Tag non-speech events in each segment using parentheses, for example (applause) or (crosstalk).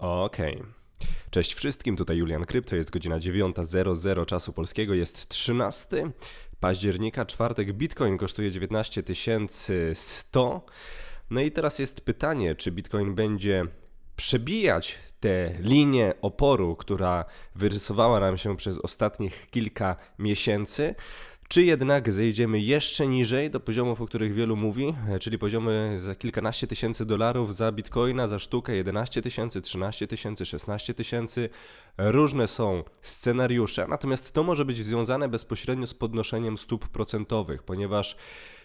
Okej. Cześć wszystkim, tutaj Julian Krypto, jest godzina 9.00 czasu polskiego, jest 13 października, czwartek, Bitcoin kosztuje 19 100. No i teraz jest pytanie, czy Bitcoin będzie przebijać tę linię oporu, która wyrysowała nam się przez ostatnich kilka miesięcy, czy jednak zejdziemy jeszcze niżej do poziomów, o których wielu mówi, czyli poziomy za kilkanaście tysięcy dolarów za bitcoina, za sztukę 11 tysięcy, 13 tysięcy, 16 tysięcy. Różne są scenariusze, natomiast to może być związane bezpośrednio z podnoszeniem stóp procentowych, ponieważ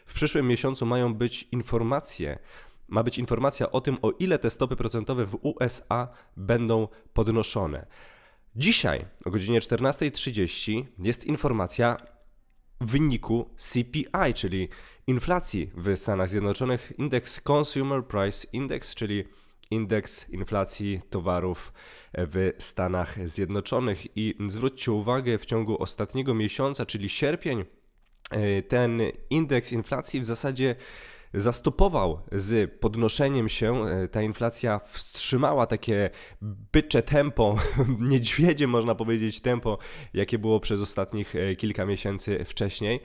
w przyszłym miesiącu mają być informacje, ma być informacja o tym, o ile te stopy procentowe w USA będą podnoszone. Dzisiaj o godzinie 14.30 jest informacja wyniku CPI, czyli inflacji w Stanach Zjednoczonych, indeks Consumer Price Index, czyli indeks inflacji towarów w Stanach Zjednoczonych. I zwróćcie uwagę, w ciągu ostatniego miesiąca, czyli sierpień, e, ten indeks inflacji w zasadzie zastopował z podnoszeniem się. E, ta inflacja wstrzymała takie bycze tempo, (laughs) niedźwiedzie można powiedzieć tempo, jakie było przez ostatnich e, kilka miesięcy wcześniej.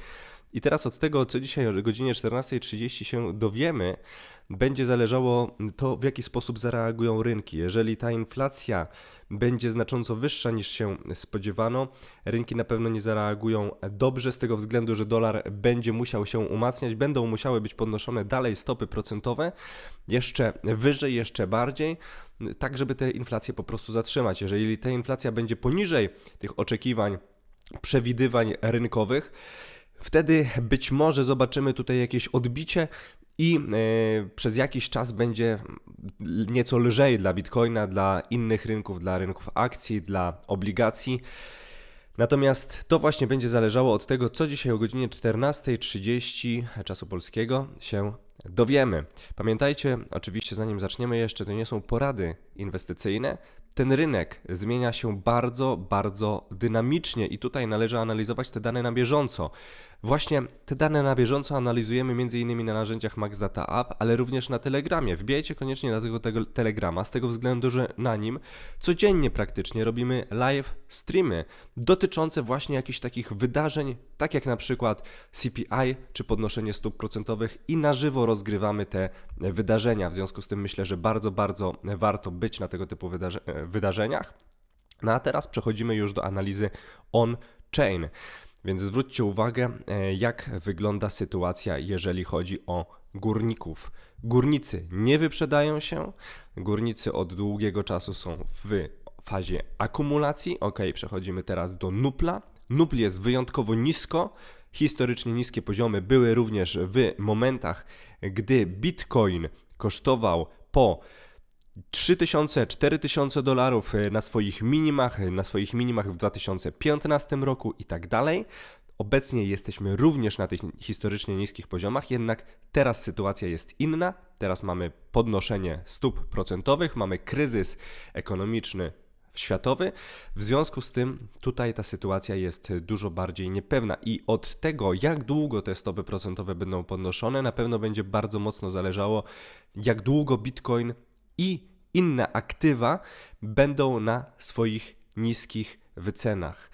I teraz od tego, co dzisiaj o godzinie 14.30 się dowiemy, będzie zależało to, w jaki sposób zareagują rynki. Jeżeli ta inflacja będzie znacząco wyższa niż się spodziewano, rynki na pewno nie zareagują dobrze z tego względu, że dolar będzie musiał się umacniać, będą musiały być podnoszone dalej stopy procentowe, jeszcze wyżej, jeszcze bardziej, tak żeby tę inflację po prostu zatrzymać. Jeżeli ta inflacja będzie poniżej tych oczekiwań, przewidywań rynkowych, Wtedy być może zobaczymy tutaj jakieś odbicie i e, przez jakiś czas będzie nieco lżej dla Bitcoina, dla innych rynków, dla rynków akcji, dla obligacji. Natomiast to właśnie będzie zależało od tego, co dzisiaj o godzinie 14.30 czasu polskiego się dowiemy. Pamiętajcie, oczywiście zanim zaczniemy jeszcze, to nie są porady inwestycyjne. Ten rynek zmienia się bardzo, bardzo dynamicznie i tutaj należy analizować te dane na bieżąco. Właśnie te dane na bieżąco analizujemy m.in. na narzędziach Max Data App, ale również na Telegramie. Wbijajcie koniecznie na tego, tego Telegrama, z tego względu, że na nim codziennie praktycznie robimy live streamy dotyczące właśnie jakichś takich wydarzeń, tak jak na przykład CPI czy podnoszenie stóp procentowych i na żywo rozgrywamy te wydarzenia. W związku z tym myślę, że bardzo, bardzo warto być na tego typu wydarze wydarzeniach. No a teraz przechodzimy już do analizy on-chain. Więc zwróćcie uwagę, e, jak wygląda sytuacja, jeżeli chodzi o górników. Górnicy nie wyprzedają się, górnicy od długiego czasu są w fazie akumulacji. Ok, przechodzimy teraz do nupla. Nupl jest wyjątkowo nisko. Historycznie niskie poziomy były również w momentach, gdy Bitcoin kosztował po 3000, 4000 dolarów e, na swoich minimach, e, na swoich minimach w 2015 roku i tak dalej. Obecnie jesteśmy również na tych historycznie niskich poziomach, jednak teraz sytuacja jest inna. Teraz mamy podnoszenie stóp procentowych, mamy kryzys ekonomiczny światowy. W związku z tym tutaj ta sytuacja jest dużo bardziej niepewna i od tego, jak długo te stopy procentowe będą podnoszone, na pewno będzie bardzo mocno zależało, jak długo Bitcoin i inne aktywa będą na swoich niskich wycenach.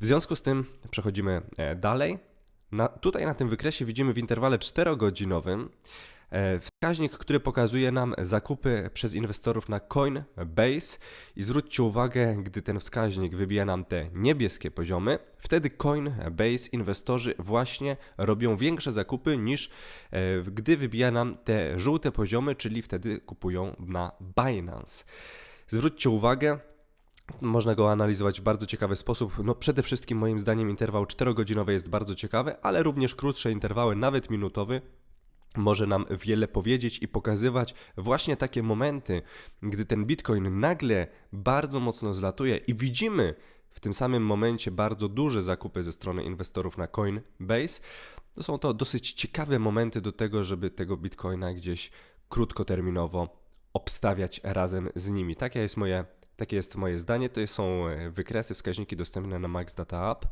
W związku z tym przechodzimy e, dalej. Na, tutaj na tym wykresie widzimy w interwale 4-godzinowym E, wskaźnik, który pokazuje nam zakupy przez inwestorów na Coinbase i zwróćcie uwagę, gdy ten wskaźnik wybija nam te niebieskie poziomy, wtedy Coinbase inwestorzy właśnie robią większe zakupy niż e, gdy wybija nam te żółte poziomy, czyli wtedy kupują na Binance. Zwróćcie uwagę, można go analizować w bardzo ciekawy sposób. No przede wszystkim moim zdaniem interwał 4-godzinowy jest bardzo ciekawy, ale również krótsze interwały, nawet minutowy, może nam wiele powiedzieć i pokazywać właśnie takie momenty, gdy ten Bitcoin nagle bardzo mocno zlatuje i widzimy w tym samym momencie bardzo duże zakupy ze strony inwestorów na Coinbase. To są to dosyć ciekawe momenty do tego, żeby tego Bitcoina gdzieś krótkoterminowo obstawiać razem z nimi. Takie jest moje, takie jest moje zdanie. To są wykresy, wskaźniki dostępne na Max Data App.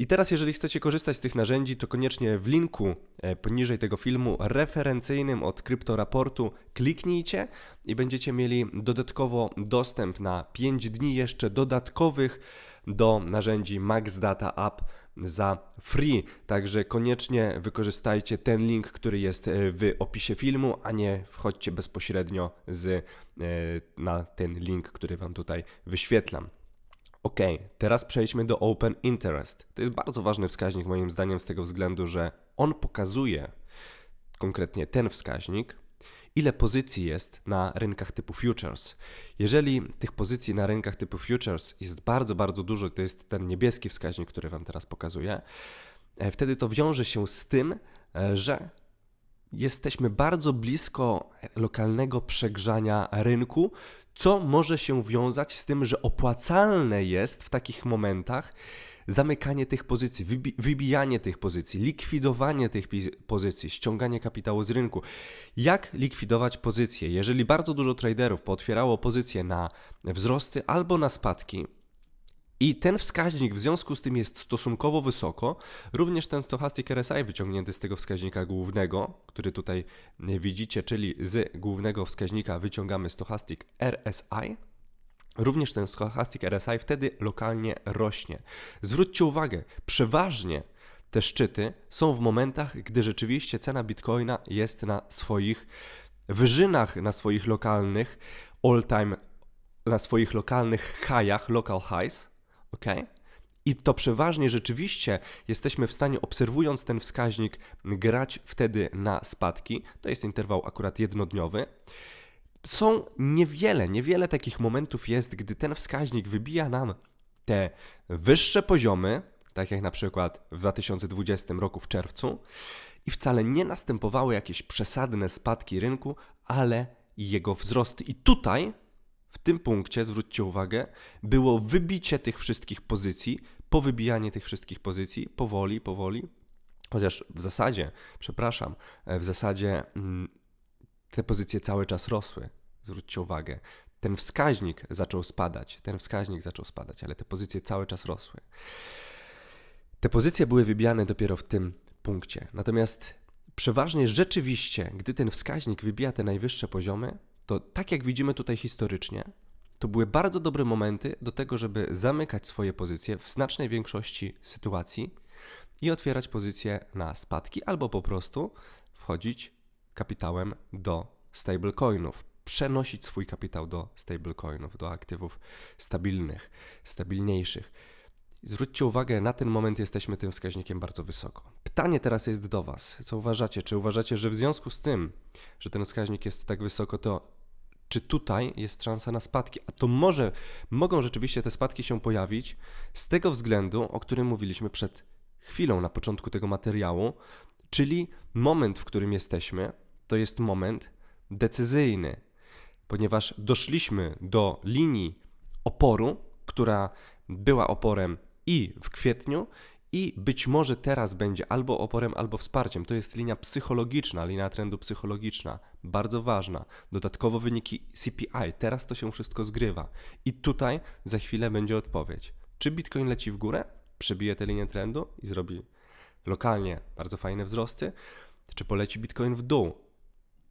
I teraz, jeżeli chcecie korzystać z tych narzędzi, to koniecznie w linku e, poniżej tego filmu referencyjnym od kryptoraportu kliknijcie i będziecie mieli dodatkowo dostęp na 5 dni jeszcze dodatkowych do narzędzi Max Data App za free. Także koniecznie wykorzystajcie ten link, który jest e, w opisie filmu, a nie wchodźcie bezpośrednio z, e, na ten link, który Wam tutaj wyświetlam. Ok, teraz przejdźmy do Open Interest. To jest bardzo ważny wskaźnik moim zdaniem z tego względu, że on pokazuje konkretnie ten wskaźnik, ile pozycji jest na rynkach typu futures. Jeżeli tych pozycji na rynkach typu futures jest bardzo, bardzo dużo, to jest ten niebieski wskaźnik, który Wam teraz pokazuję, e, wtedy to wiąże się z tym, e, że jesteśmy bardzo blisko lokalnego przegrzania rynku, co może się wiązać z tym, że opłacalne jest w takich momentach zamykanie tych pozycji, wybijanie tych pozycji, likwidowanie tych pozycji, ściąganie kapitału z rynku. Jak likwidować pozycje? Jeżeli bardzo dużo traderów pootwierało pozycje na wzrosty albo na spadki, i ten wskaźnik w związku z tym jest stosunkowo wysoko. Również ten stochastic RSI wyciągnięty z tego wskaźnika głównego, który tutaj widzicie, czyli z głównego wskaźnika wyciągamy stochastic RSI. Również ten stochastic RSI wtedy lokalnie rośnie. Zwróćcie uwagę, przeważnie te szczyty są w momentach, gdy rzeczywiście cena bitcoina jest na swoich wyżynach, na swoich lokalnych all time, na swoich lokalnych highach, local highs ok? I to przeważnie rzeczywiście jesteśmy w stanie, obserwując ten wskaźnik, grać wtedy na spadki. To jest interwał akurat jednodniowy. Są niewiele, niewiele takich momentów jest, gdy ten wskaźnik wybija nam te wyższe poziomy, tak jak na przykład w 2020 roku w czerwcu, i wcale nie następowały jakieś przesadne spadki rynku, ale jego wzrosty. I tutaj w tym punkcie, zwróćcie uwagę, było wybicie tych wszystkich pozycji, powybijanie tych wszystkich pozycji powoli, powoli. Chociaż w zasadzie, przepraszam, e, w zasadzie mm, te pozycje cały czas rosły. Zwróćcie uwagę, ten wskaźnik zaczął spadać, ten wskaźnik zaczął spadać, ale te pozycje cały czas rosły. Te pozycje były wybijane dopiero w tym punkcie. Natomiast przeważnie rzeczywiście, gdy ten wskaźnik wybija te najwyższe poziomy, to tak jak widzimy tutaj historycznie, to były bardzo dobre momenty do tego, żeby zamykać swoje pozycje w znacznej większości sytuacji i otwierać pozycje na spadki, albo po prostu wchodzić kapitałem do stablecoinów, przenosić swój kapitał do stablecoinów, do aktywów stabilnych, stabilniejszych. Zwróćcie uwagę, na ten moment jesteśmy tym wskaźnikiem bardzo wysoko. Pytanie teraz jest do Was. Co uważacie? Czy uważacie, że w związku z tym, że ten wskaźnik jest tak wysoko, to czy tutaj jest szansa na spadki. A to może, mogą rzeczywiście te spadki się pojawić z tego względu, o którym mówiliśmy przed chwilą na początku tego materiału, czyli moment, w którym jesteśmy, to jest moment decyzyjny, ponieważ doszliśmy do linii oporu, która była oporem i w kwietniu, i być może teraz będzie albo oporem, albo wsparciem. To jest linia psychologiczna, linia trendu psychologiczna, bardzo ważna. Dodatkowo wyniki CPI, teraz to się wszystko zgrywa. I tutaj za chwilę będzie odpowiedź. Czy Bitcoin leci w górę, przebije tę linię trendu i zrobi lokalnie bardzo fajne wzrosty, czy poleci Bitcoin w dół?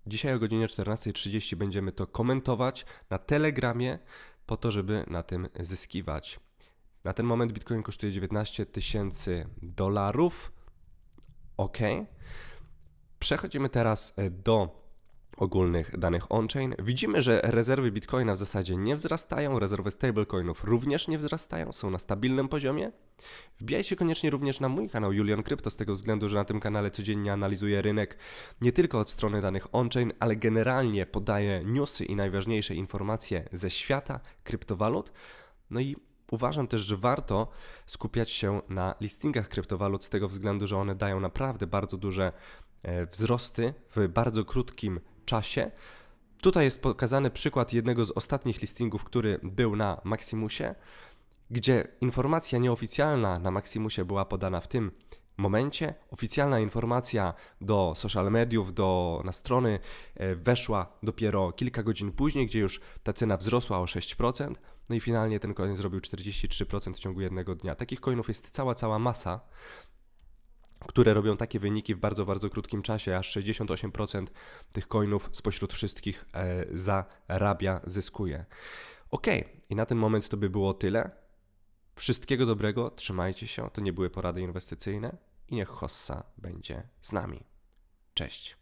Dzisiaj o godzinie 14.30 będziemy to komentować na Telegramie po to, żeby na tym zyskiwać. Na ten moment Bitcoin kosztuje 19 tysięcy dolarów. Ok. Przechodzimy teraz e, do ogólnych danych on-chain. Widzimy, że rezerwy Bitcoina w zasadzie nie wzrastają, rezerwy stablecoinów również nie wzrastają, są na stabilnym poziomie. Wbijajcie koniecznie również na mój kanał Julian Crypto z tego względu, że na tym kanale codziennie analizuję rynek nie tylko od strony danych on-chain, ale generalnie podaję newsy i najważniejsze informacje ze świata kryptowalut. No i Uważam też, że warto skupiać się na listingach kryptowalut z tego względu, że one dają naprawdę bardzo duże e, wzrosty w bardzo krótkim czasie. Tutaj jest pokazany przykład jednego z ostatnich listingów, który był na Maximusie, gdzie informacja nieoficjalna na Maximusie była podana w tym momencie. Oficjalna informacja do social mediów, do, na strony e, weszła dopiero kilka godzin później, gdzie już ta cena wzrosła o 6%. No i finalnie ten coin zrobił 43% w ciągu jednego dnia. Takich coinów jest cała, cała masa które robią takie wyniki w bardzo, bardzo krótkim czasie, aż 68% tych coinów spośród wszystkich e, zarabia, zyskuje. Ok, i na ten moment to by było tyle. Wszystkiego dobrego, trzymajcie się, to nie były porady inwestycyjne i niech Hossa będzie z nami. Cześć.